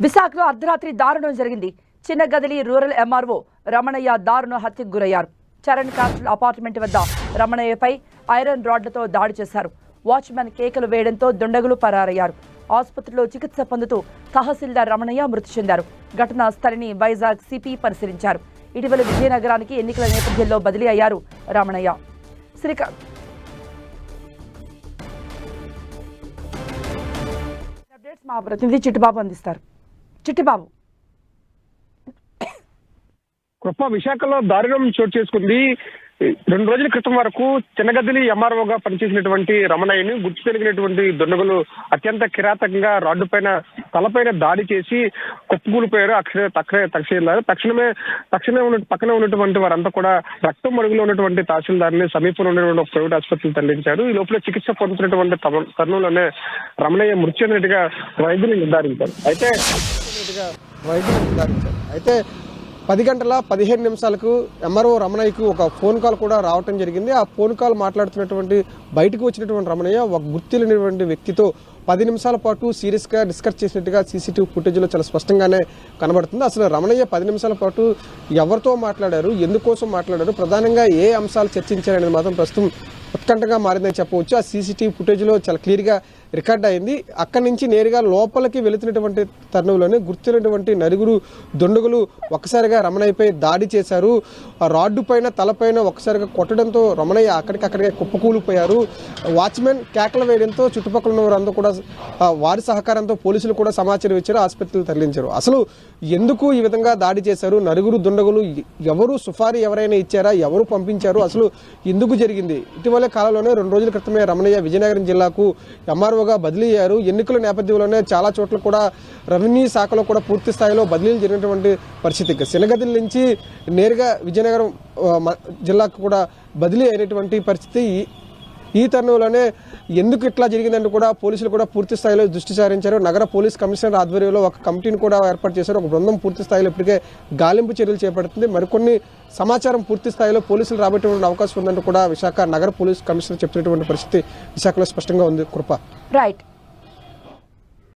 విశాఖలో అర్ధరాత్రి దారుణం జరిగింది. చిన్న గదిలి రూరల్ ఎంఆర్ఓ రమణయ్య దారుణ హత్యకు గురయ్యారు. చరణ్ కాస్టల్ అపార్ట్మెంట్ వద్ద రమణయ్యపై ఐరన్ రాడ్లతో దాడి చేశారు. వాచ్మెన్ కేకలు వేయడంతో దుండగులు పరారయ్యారు. ఆసుపత్రిలో చికిత్స పొందుతూ తహసీల్దార్ రమణయ్య మృతి చెందారు. ఘటనా స్థలిని వైజాగ్ సిపి పరిశీలించారు. ఇటీవల విజయనగరానికి ఎన్నికల నేపథ్యంలో బదిలీ అయ్యారు రమణయ్య. శ్రీకాంత్ అప్డేట్స్ మా ప్రతినిధి చిట్టుబాబు అందిస్తారు. చిట్టిబాబు. కృప విశాఖలో దారుణం చోటు చేసుకుంది. రెండు రోజుల క్రితం వరకు చిన్నగదిలి ఎంఆర్ఓగా పనిచేసినటువంటి రమణయ్యని గుర్తు తెలిగినటువంటి దుండగులు అత్యంత కిరాతకంగా రాడ్డు పైన తలపైన దాడి చేసి కుప్పకూలిపోయారు. అక్షరే తక్షణ తక్షణారు తక్షణమే తక్షణమే ఉన్న పక్కనే ఉన్నటువంటి వారంతా కూడా రక్తం మరుగులో ఉన్నటువంటి తహసీల్దార్ని సమీపంలో ఉన్నటువంటి ఒక ప్రైవేట్ ఆసుపత్రికి తరలించారు. ఈ లోపల చికిత్స పొందుతున్నటువంటి తరుణంలోనే రమణయ్య మృతి చెందినట్టుగా వైద్యులు నిర్ధారించారు. అయితే వైద్యులు నిర్ధారించారు. అయితే పది గంటల పదిహేను నిమిషాలకు ఎంఆర్ఓ రమణయ్యకు ఒక ఫోన్ కాల్ కూడా రావటం జరిగింది. ఆ ఫోన్ కాల్ మాట్లాడుతున్నటువంటి బయటకు వచ్చినటువంటి రమణయ్య ఒక గుర్తులేనటువంటి వ్యక్తితో పది నిమిషాల పాటు సీరియస్గా డిస్కస్ చేసినట్టుగా సీసీటీవీ ఫుటేజ్లో చాలా స్పష్టంగానే కనబడుతుంది. అసలు రమణయ్య పది నిమిషాల పాటు ఎవరితో మాట్లాడారు? ఎందుకోసం మాట్లాడారు? ప్రధానంగా ఏ అంశాలు చర్చించారనేది మాత్రం ప్రస్తుతం ఉత్కంఠగా మారిందని చెప్పవచ్చు. ఆ సీసీటీవీ ఫుటేజ్లో చాలా క్లియర్గా రికార్డ్ అయింది. అక్కడి నుంచి నేరుగా లోపలికి వెళుతున్నటువంటి తరుణంలోనే గుర్తున్నటువంటి నలుగురు దుండగులు ఒక్కసారిగా రమణయ్యపై దాడి చేశారు. ఆ రాడ్డు పైన తలపైన ఒక్కసారిగా కొట్టడంతో రమణయ్య అక్కడికక్కడికే కుప్పకూలిపోయారు. వాచ్మెన్ కేకలు వేయడంతో చుట్టుపక్కల ఉన్న వారందరూ కూడా వారి సహకారంతో పోలీసులు కూడా సమాచారం ఇచ్చారు ఆసుపత్రికి తరలించారు. అసలు ఎందుకు ఈ విధంగా దాడి చేశారు? నలుగురు దుండగులు ఎవరు సుఫారీ ఎవరైనా ఇచ్చారా? ఎవరు పంపించారు? అసలు ఎందుకు జరిగింది? ఇటీవలే కాలంలోనే రెండు రోజుల క్రితమే రమణయ్య విజయనగరం జిల్లాకు ఎంఆర్ఓగా బదిలీ అయ్యారు. ఎన్నికల నేపథ్యంలోనే చాలా చోట్ల కూడా రెవెన్యూ శాఖలో కూడా పూర్తి స్థాయిలో బదిలీలు జరిగినటువంటి పరిస్థితి. ఇక శనగదిల నుంచి నేరుగా విజయనగరం జిల్లాకు కూడా బదిలీ అయినటువంటి పరిస్థితి ఈ- తరుణంలోనే ఎందుకు ఇట్లా జరిగిందంటే కూడా పోలీసులు కూడా పూర్తి స్థాయిలో దృష్టి సారించారు. నగర పోలీస్ కమిషనర్ ఆధ్వర్యంలో ఒక కమిటీని కూడా ఏర్పాటు చేశారు. ఒక బృందం పూర్తి స్థాయిలో ఇప్పటికే గాలింపు చర్యలు చేపడుతుంది. మరికొన్ని సమాచారం పూర్తి స్థాయిలో పోలీసులు రాబట్టేటువంటి అవకాశం ఉందంటూ కూడా విశాఖ నగర పోలీస్ కమిషనర్ చెప్పినటువంటి పరిస్థితి విశాఖలో స్పష్టంగా ఉంది. కృప. రైట్